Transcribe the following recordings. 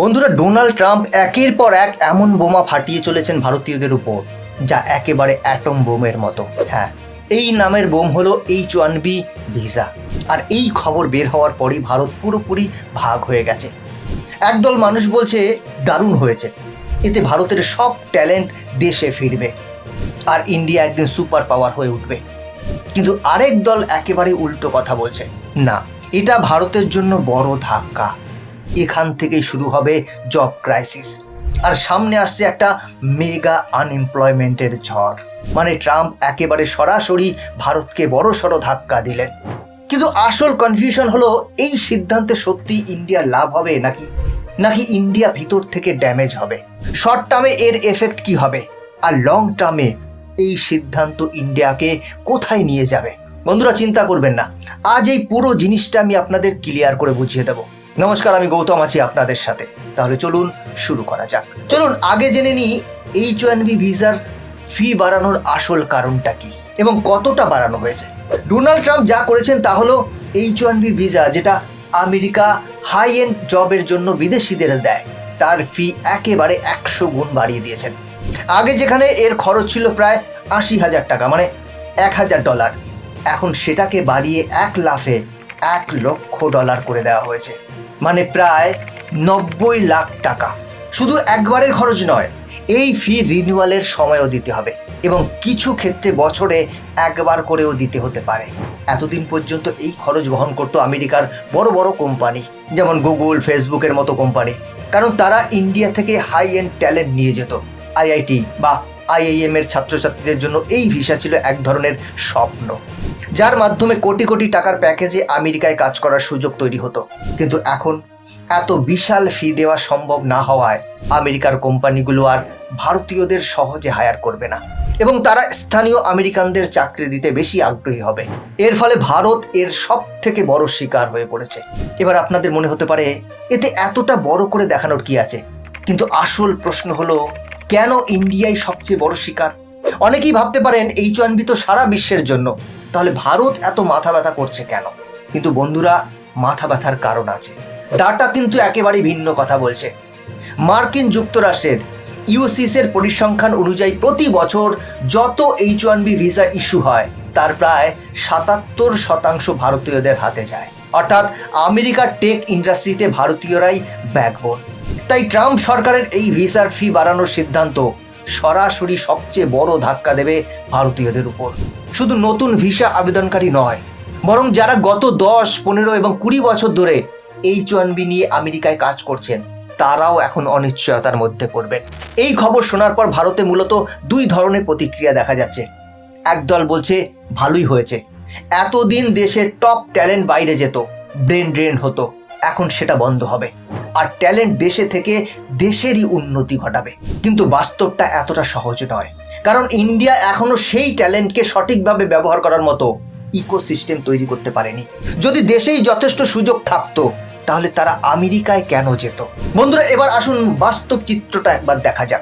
বন্ধুরা, Donald Trump একের পর এক এমন বোমা ফাটিয়ে চলেছেন ভারতীয়দের উপর, যা একেবারে অ্যাটম বোমের মতো। হ্যাঁ এই নামের বোম হলো এইচ ওয়ান বি ভিসা। আর এই খবর বের হওয়ার পরই ভারত পুরোপুরি ভাগ হয়ে গেছে। একদল মানুষ বলছে, দারুণ হয়েছে। এতে ভারতের সব ট্যালেন্ট দেশে ফিরবে। আর ইন্ডিয়া একদিন সুপার পাওয়ার হয়ে উঠবে। কিন্তু আরেক দল একেবারে উল্টো কথা বলছে, না, এটা ভারতের জন্য বড় ধাক্কা। এখান থেকেই শুরু হবে জব ক্রাইসিস আর সামনে আসছে একটা মেগা আনএমপ্লয়মেন্টের ঝড়। মানে ট্রাম্প একেবারে সরাসরি ভারতকে বড় সড়ো ধাক্কা দিলেন। কিন্তু আসল কনফিউশন হলো, এই সিদ্ধান্তে সত্যি ইন্ডিয়ার লাভ হবে নাকি নাকি ইন্ডিয়া ভিতর থেকে ড্যামেজ হবে? শর্ট টার্মে এর এফেক্ট কি হবে? আর লং টার্মে এই সিদ্ধান্ত ইন্ডিয়াকে কোথায় নিয়ে যাবে? বন্ধুরা, চিন্তা করবেন না। আজ এই পুরো জিনিসটা আমি আপনাদের ক্লিয়ার করে বুঝিয়ে দেব। নমস্কার, আমি গৌতম আছি আপনাদের সাথে। তাহলে চলুন শুরু করা যাক। চলুন আগে জেনে নিই এইচ ওয়ান বি ভিসার ফি বাড়ানোর আসল কারণটা কি এবং কতটা বাড়ানো হয়েছে। ডোনাল্ড ট্রাম্প যা করেছেন তা হলো এইচ ওয়ান বি ভিসা, যেটা আমেরিকা হাই এন্ড জবের জন্য বিদেশিদের দেয়, তার ফি একেবারে একশো গুণ বাড়িয়ে দিয়েছেন। আগে যেখানে এর খরচ ছিল প্রায় আশি হাজার টাকা মানে এক হাজার ডলার। এখন সেটাকে বাড়িয়ে এক লাফে এক লক্ষ ডলার করে দেওয়া হয়েছে। মানে প্রায় নব্বই লাখ টাকা। শুধু একবারের খরচ নয়, এই ফি রিনিউয়ালের সময়ও দিতে হবে এবং কিছু ক্ষেত্রে বছরে একবার করেও দিতে হতে পারে। এতদিন পর্যন্ত এই খরচ বহন করতো আমেরিকার বড় বড় কোম্পানি, যেমন গুগল, ফেসবুকের মতো কোম্পানি। কারণ তারা ইন্ডিয়া থেকে হাই এন্ড ট্যালেন্ট নিয়ে যেত, আইআইটি বা আইআইএম এর ছাত্রছাত্রীদের জন্য এই ভিসা ছিল এক ধরনের স্বপ্ন, যার মাধ্যমে কোটি কোটি টাকার প্যাকেজে আমেরিকায় কাজ করার সুযোগ তৈরি হতো। কিন্তু এখন এত বিশাল ফি দেওয়া সম্ভব না হওয়ায় আমেরিকার কোম্পানিগুলো আর ভারতীয়দের সহজে হায়ার করবে না এবং তারা স্থানীয় আমেরিকানদের চাকরি দিতে বেশি আগ্রহী হবে। এর ফলে ভারত এর সব থেকে বড় শিকার হয়ে পড়েছে। এবার আপনাদের মনে হতে পারে, এতে এতটা বড় করে দেখানোর কি আছে? কিন্তু আসল প্রশ্ন হলো কেন ইন্ডিয়াই সবচেয়ে বড় শিকার? অনেকেই ভাবতে পারেন এইচ ওয়ান বি তো সারা বিশ্বের জন্য। তাহলে ভারত এত মাথা ব্যথা করছে কেন? কিন্তু বন্ধুরা, মাথা ব্যথার কারণ আছে। ডাটা কিন্তু একেবারেই ভিন্ন কথা বলছে। মার্কিন যুক্তরাষ্ট্রের ইউসিসের পরিসংখ্যান অনুযায়ী প্রতি বছর যত H one B visa issue হয়, তার প্রায় সাতাত্তর শতাংশ ভারতীয়দের হাতে যায়। অর্থাৎ আমেরিকার টেক ইন্ডাস্ট্রিতে ভারতীয়রাই ব্যাকবোন। তাই ট্রাম্প সরকারের এই ভিসার ফি বাড়ানোর সিদ্ধান্ত সরাসরি সবচেয়ে বড় ধাক্কা দেবে ভারতীয়দের উপর। শুধু নতুন ভিসা আবেদনকারী নয়, বরং যারা গত দশ, পনেরো এবং কুড়ি বছর ধরে এইচ ওয়ান বি নিয়ে আমেরিকায় কাজ করছেন, তারাও এখন অনিশ্চয়তার মধ্যে পড়বেন। এই খবর শোনার পর ভারতে মূলত দুই ধরনের প্রতিক্রিয়া দেখা যাচ্ছে। একদল বলছে, ভালোই হয়েছে। এতদিন দেশের টপ ট্যালেন্ট বাইরে যেত, ব্রেন ড্রেন হতো, এখন সেটা বন্ধ হবে। আর ট্যালেন্ট দেশে থেকে দেশেরই উন্নতি ঘটাবে। কিন্তু বাস্তবটা এতটা সহজ নয়। কারণ ইন্ডিয়া এখনও সেই ট্যালেন্টকে সঠিকভাবে ব্যবহার করার মতো ইকোসিস্টেম তৈরি করতে পারেনি। যদি দেশেই যথেষ্ট সুযোগ থাকতো, তাহলে তারা আমেরিকায় কেন যেত? বন্ধুরা, এবার আসুন বাস্তব চিত্রটা একবার দেখা যাক।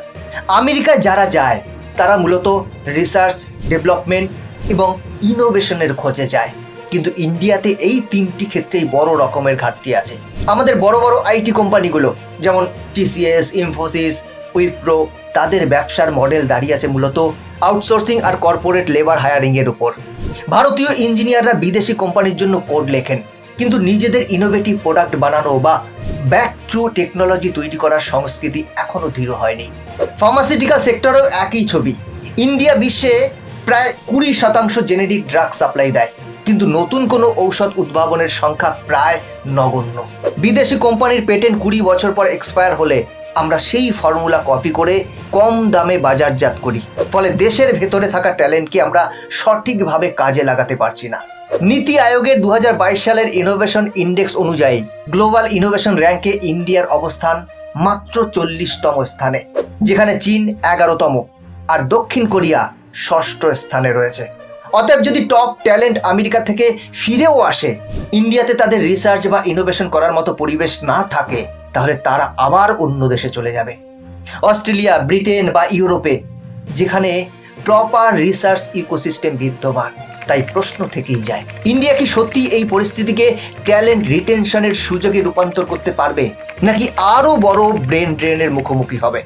আমেরিকায় যারা যায়, তারা মূলত রিসার্চ, ডেভেলপমেন্ট এবং ইনোভেশনের খোঁজে যায়। কিন্তু ইন্ডিয়াতে এই তিনটি ক্ষেত্রেই বড় রকমের ঘাটতি আছে। আমাদের বড় বড় আইটি কোম্পানিগুলো, যেমন টিসিএস ইনফোসিস উইপ্রো তাদের ব্যবসার মডেল দাঁড়িয়ে আছে মূলত আউটসোর্সিং আর কর্পোরেট লেবার হায়ারিং এর উপর। ভারতীয় ইঞ্জিনিয়াররা বিদেশি কোম্পানির জন্য কোড লেখেন, কিন্তু নিজেদের ইনোভেটিভ প্রোডাক্ট বানানো বা ব্যাক ট্রু টেকনোলজি তৈরি করার সংস্কৃতি এখনও দৃঢ় হয়নি। ফার্মাসিউটিক্যাল সেক্টরেও একই ছবি। ইন্ডিয়া বিশ্বে প্রায় কুড়ি শতাংশ জেনেটিক ড্রাগ সাপ্লাই দেয়। কিন্তু নতুন কোনো ঔষধ উদ্ভাবনের সংখ্যা প্রায় নগণ্য। বিদেশি কোম্পানির পেটেন্ট কুড়ি বছর পর এক্সপায়ার হলে আমরা সেই ফর্মুলা কপি করে কম দামে বাজারজাত করি। ফলে দেশের ভেতরে থাকা ট্যালেন্টকে আমরা সঠিকভাবে কাজে লাগাতে পারছি না। নীতি আয়োগের দু হাজার বাইশ সালের ইনোভেশন ইন্ডেক্স অনুযায়ী গ্লোবাল ইনোভেশন র্যাঙ্কে ইন্ডিয়ার অবস্থান মাত্র চল্লিশতম স্থানে, যেখানে চীন এগারোতম আর দক্ষিণ কোরিয়া ষষ্ঠ স্থানে রয়েছে। অতএব যদি টপ ট্যালেন্ট আমেরিকা থেকে ফিরেও আসে, ইন্ডিয়াতে তাদের রিসার্চ বা ইনোভেশন করার মতো পরিবেশ না থাকে, তাহলে তারা আবার অন্য দেশে চলে যাবে। অস্ট্রেলিয়া, ব্রিটেন বা ইউরোপে, যেখানে প্রপার রিসার্চ ইকোসিস্টেম বিদ্যমান। তাই প্রশ্ন থেকেই যায়, ইন্ডিয়া কি সত্যি এই পরিস্থিতিকে ট্যালেন্ট রিটেনশনের সুযোগে রূপান্তর করতে পারবে, নাকি আরও বড় ব্রেন ড্রেনের মুখোমুখি হবে?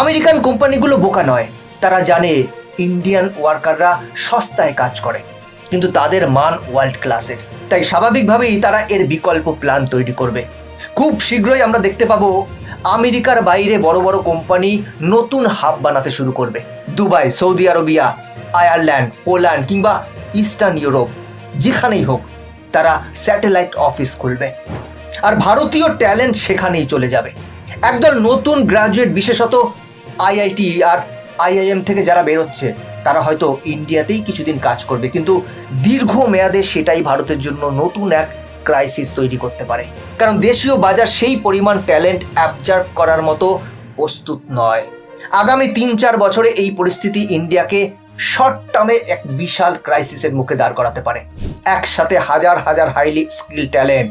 আমেরিকান কোম্পানিগুলো বোকা নয়, তারা জানে ইন্ডিয়ান ওয়ার্কাররা সস্তায় কাজ করে, কিন্তু তাদের মান ওয়ার্ল্ড ক্লাসের তাই স্বাভাবিকভাবেই তারা এর বিকল্প প্ল্যান তৈরি করবে। খুব শীঘ্রই আমরা দেখতে পাবো, আমেরিকার বাইরে বড় বড় কোম্পানি নতুন হাব বানাতে শুরু করবে। Dubai, Saudi Arabia, Ireland, Poland কিংবা ইস্টার্ন ইউরোপ যেখানেই হোক, তারা স্যাটেলাইট অফিস খুলবে। আর ভারতীয় ট্যালেন্ট সেখানেই চলে যাবে। একদল নতুন গ্রাজুয়েট বিশেষত আইআইটি আর আইআইএম থেকে যারা বেরোচ্ছে, তারা হয়তো ইন্ডিয়াতেই কিছুদিন কাজ করবে, কিন্তু দীর্ঘ মেয়াদে সেটাই ভারতের জন্য নতুন এক ক্রাইসিস তৈরি করতে পারে। কারণ দেশীয় বাজার সেই পরিমাণ ট্যালেন্ট অ্যাবজার্ভ করার মতো প্রস্তুত নয়। আগামী তিন চার বছরে এই পরিস্থিতি ইন্ডিয়াকে শর্ট টার্মে এক বিশাল ক্রাইসিসের মুখে দাঁড় করাতে পারে। একসাথে হাজার হাজার হাইলি স্কিল ট্যালেন্ট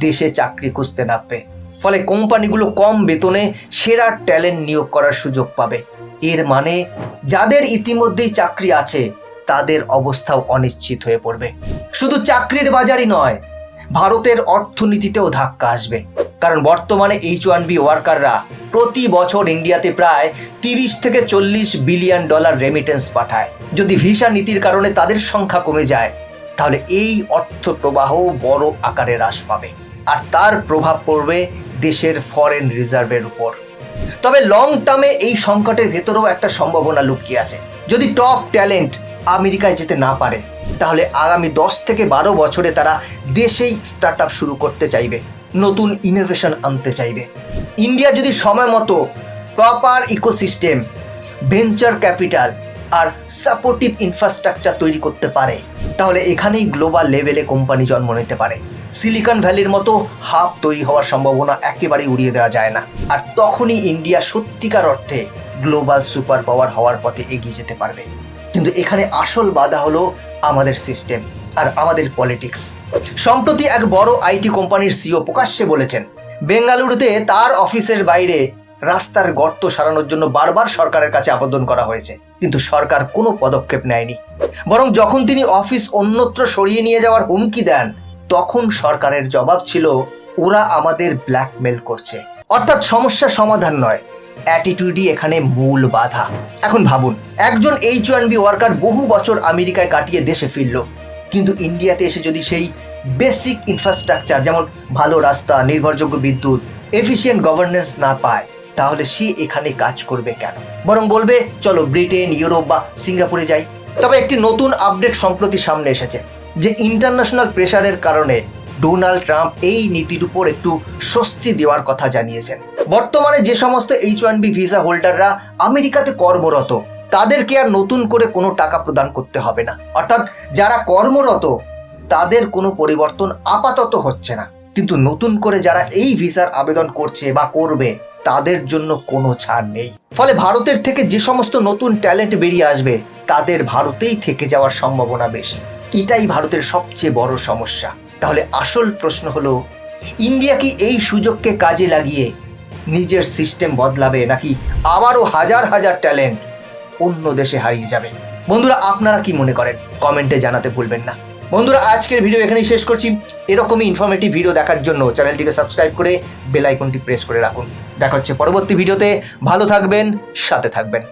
দেশে চাকরি খুঁজতে নামবে। ফলে কোম্পানিগুলো কম বেতনে সেরা ট্যালেন্ট নিয়োগ করার সুযোগ পাবে। এর মানে যাদের ইতিমধ্যেই চাকরি আছে, তাদের অবস্থাও অনিশ্চিত হয়ে পড়বে। শুধু চাকরির বাজারই নয়, ভারতের অর্থনীতিতেও ধাক্কা আসবে। কারণ বর্তমানে এইচ ওয়ান বি ওয়ার্কাররা প্রতি বছর ইন্ডিয়াতে প্রায় তিরিশ থেকে চল্লিশ বিলিয়ন ডলার রেমিটেন্স পাঠায়। যদি ভিসা নীতির কারণে তাদের সংখ্যা কমে যায়, তাহলে এই অর্থ প্রবাহ বড় আকারে হ্রাস পাবে। আর তার প্রভাব পড়বে দেশের ফরেন রিজার্ভের উপর। তবে লং টার্মে এই সংকটের ভেতরেও একটা সম্ভাবনা লুকিয়ে আছে। যদি টপ ট্যালেন্ট আমেরিকায় যেতে না পারে, তাহলে আগামী দশ থেকে বারো বছরে তারা দেশেই স্টার্ট শুরু করতে চাইবে, নতুন ইনোভেশন আনতে চাইবে। ইন্ডিয়া যদি সময় মতো প্রপার ইকোসিস্টেম ভেঞ্চার ক্যাপিটাল আর সাপোর্টিভ ইনফ্রাস্ট্রাকচার তৈরি করতে পারে, তাহলে এখানেই গ্লোবাল লেভেলে কোম্পানি জন্ম নিতে পারে। সিলিকন ভ্যালির মতো হাব তৈরি হওয়ার সম্ভাবনা একেবারেই উড়িয়ে দেওয়া যায় না। আর তখনই ইন্ডিয়া সত্যিকার অর্থে গ্লোবাল সুপার পাওয়ার হওয়ার পথে এগিয়ে যেতে পারবে। কিন্তু এখানে আসল বাধা হলো আমাদের সিস্টেম আর আমাদের পলিটিক্স। সম্প্রতি এক বড় আইটি কোম্পানির সিও প্রকাশ্যে বলেছেন, বেঙ্গালুরুতে তার অফিসের বাইরে রাস্তার গর্ত সারানোর জন্য বারবার সরকারের কাছে আবেদন করা হয়েছে। কিন্তু সরকার কোনো পদক্ষেপ নেয়নি। বরং যখন তিনি অফিস অন্যত্র সরিয়ে নিয়ে যাওয়ার হুমকি দেন তখন সরকারের জবাব ছিল, ওরা আমাদের ব্ল্যাকমেল করছে। অর্থাৎ সমস্যা সমাধান নয় অ্যাটিটিউডই এখানে মূল বাধা। এখন ভাবুন, একজন এইচ ওয়ান বি ওয়ার্কার বহু বছর আমেরিকায় কাটিয়ে দেশে ফিরল, কিন্তু ইন্ডিয়াতে এসে যদি সেই বেসিক ইনফ্রাস্ট্রাকচার যেমন ভালো রাস্তা, নির্ভরযোগ্য বিদ্যুৎ এফিসিয়েন্ট গভর্নেন্স না পায়, তাহলে সে এখানে কাজ করবে কেন? বরং বলবে, চলো ব্রিটেন ইউরোপ বা সিঙ্গাপুরে যাই। তবে একটি নতুন আপডেট সম্প্রতি সামনে এসেছে। যে ইন্টারন্যাশনাল প্রেশারের কারণে ডোনাল্ড ট্রাম্প এই নীতির উপর একটু স্বস্তি দেওয়ার কথা জানিয়েছেন। বর্তমানে যে সমস্ত এইচ ওয়ান বি ভিসা হোল্ডাররা আমেরিকাতে কর্মরত, তাদেরকে আর নতুন করে কোনো টাকা প্রদান করতে হবে না। অর্থাৎ যারা কর্মরত, তাদের কোনো পরিবর্তন আপাতত হচ্ছে না। কিন্তু নতুন করে যারা এই ভিসার আবেদন করছে বা করবে, তাদের জন্য কোনো ছাড় নেই। ফলে ভারতের থেকে যে সমস্ত নতুন ট্যালেন্ট বেরিয়ে আসবে, তাদের ভারতেই থেকে যাওয়ার সম্ভাবনা বেশি। এটাই ভারতের সবচেয়ে বড় সমস্যা। তাহলে আসল প্রশ্ন হলো, ইন্ডিয়া কি এই সুযোগকে কাজে লাগিয়ে নিজের সিস্টেম বদলাবে নাকি আবারও হাজার হাজার ট্যালেন্ট অন্য দেশে হারিয়ে যাবে? বন্ধুরা, আপনারা কি মনে করেন? কমেন্টে জানাতে ভুলবেন না। বন্ধুরা, আজকের ভিডিও এখানেই শেষ করছি। এরকমই ইনফরমেটিভ ভিডিও দেখার জন্য চ্যানেলটিকে সাবস্ক্রাইব করে বেল আইকনটি প্রেস করে রাখুন। দেখা হচ্ছে পরবর্তী ভিডিওতে ভালো থাকবেন, সাথে থাকবেন।